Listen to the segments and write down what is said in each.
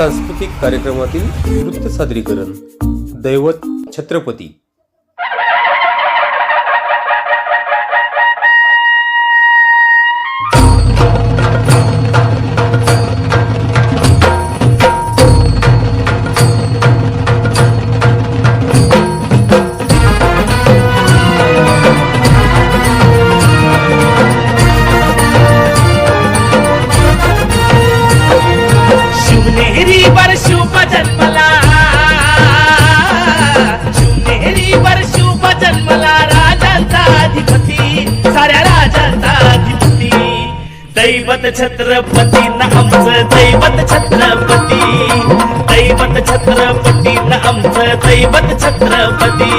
सांस्कृतिक कार्यक्रमातील नृत्य सादरीकरण. दैवत छत्रपती. दैवत छत्रपती न आमचं दैवत छत्रपती. दैवत छत्रपती न आमचं दैवत छत्रपती.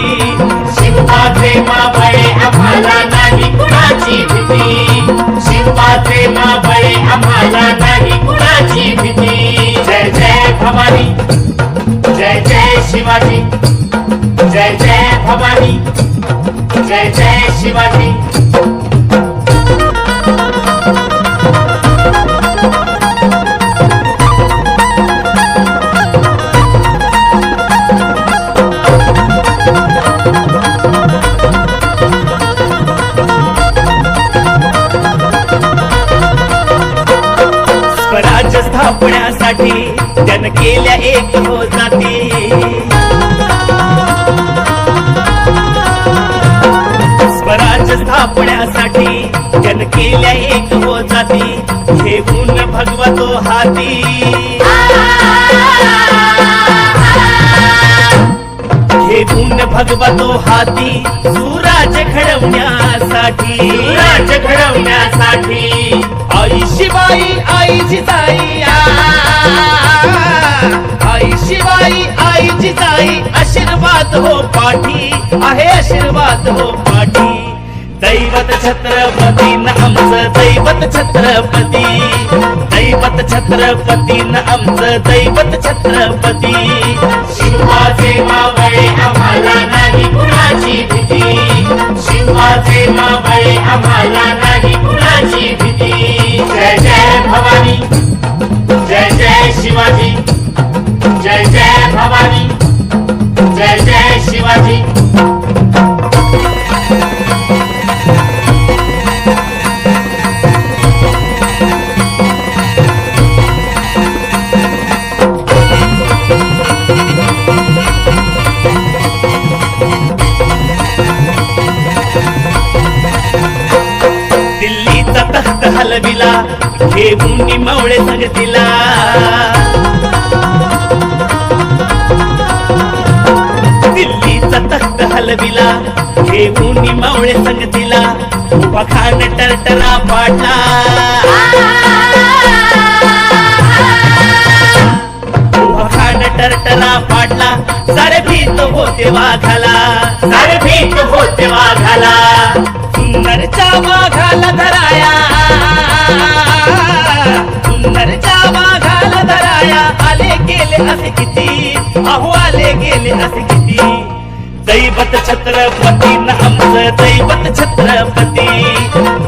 शिवबाचे माबळे आम्हाला नाही कुणाची भीती? शिवबाचे माबळे आम्हाला नाही स्थापण्यासाठी जन केल्या एक हो जाती. स्वराज्य स्थापण्यासाठी जन केल्या एक हो जाती. हे गुण भगवतो हाती. हे गुण भगवतो हाती सुराज घडवण्यासाठी. राज्य घडवण्यासाठी. आई शिवाई आई जिजाई आ. आई शिवाई आई जिजाई आशीर्वाद हो पाठी. आहे आशीर्वाद हो पाठी. दैवत छत्रपती न आमचं दैवत छत्रपती. दैवत छत्रपती न आमचं दैवत छत्रपती. शिवाचे मावळे आम्हाला नाही कुणाची भीती. शिवाचे मावळे आम्हाला नाही दिल्लीचा तख्त हलविला घेऊन मवळे संगतीला. मावळे संगतीला उभा खान टरटरा पाडला उभा खान टरटरा पाडला सारे भीत होते वाघाला. सारे भीत होते वाघाला. सुंदरच्या वाघाला धराया. सुंदरच्या वाघाला धराया. आले गेले असे किती? अहो आले गेले असे किती दैवत छत्रपती न आमचं दैवत छत्रपती.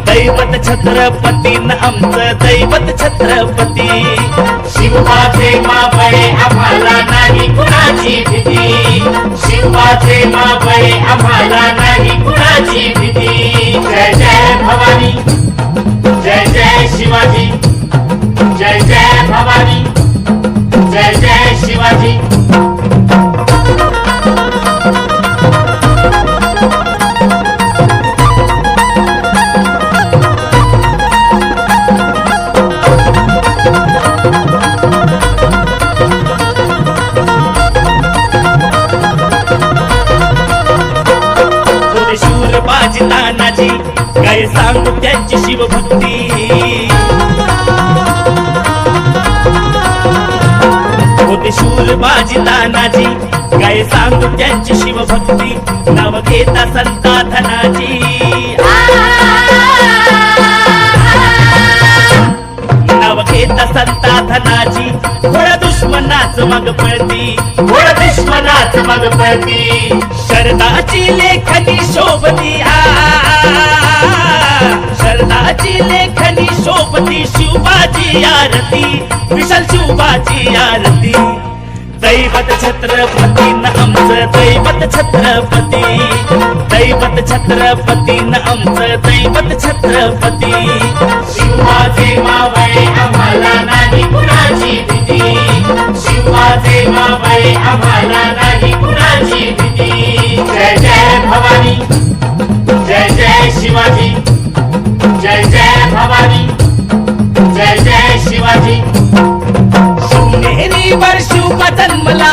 दैवत छत्रपती न आमचं दैवत छत्रपती. शिवाचे मावळे आम्हाला नाही कुणाची भीती. शिवाचे मावळे आम्हाला नाही कुणाची भीती. जय जय भवानी. जय जय शिवाजी. जय जय भवानी. त्यांची शिवभक्ती. होते शूर बाजी तानाजी काय सांगू त्यांची शिवभक्ती. नाव घेता संता धनाजी नाव घेता संता धनाजी थोड्या दुश्मनाच मग पळती. घोड दुश्मनाच मग पळती. शरदाची लेखनी शोभती आ शोभती लेखनी शिवबाची आरती विशाल शिवबाची आरती. दैवत छत्रपती न आमचं दैवत छत्रपती. दैवत छत्रपती न आमचं दैवत छत्रपती. शिवाचे मावळे आम्हाला नाही कुणाची भीती. शिवाचे मावळे आम्हाला नाही कुणाची भीती. जय जय भवानी जय जय शिवाजी जय जय भवानी. शिवनेरीवर शिवबा जन्मला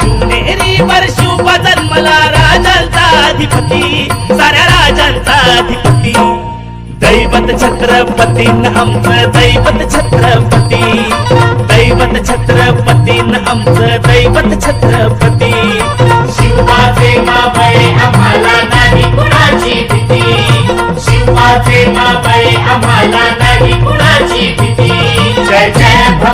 शिवनेरीवर शिवबा जन्मला राजांचा अधिपती साऱ्या राजांचा अधिपती. दैवत छत्रपती आमचं दैवत छत्रपती. दैवत छत्रपती आमचं दैवत छत्रपती. शिवाचे मावळे आम्हाला नाही कुणाची भीती. शिवाचे मावळे आम्हाला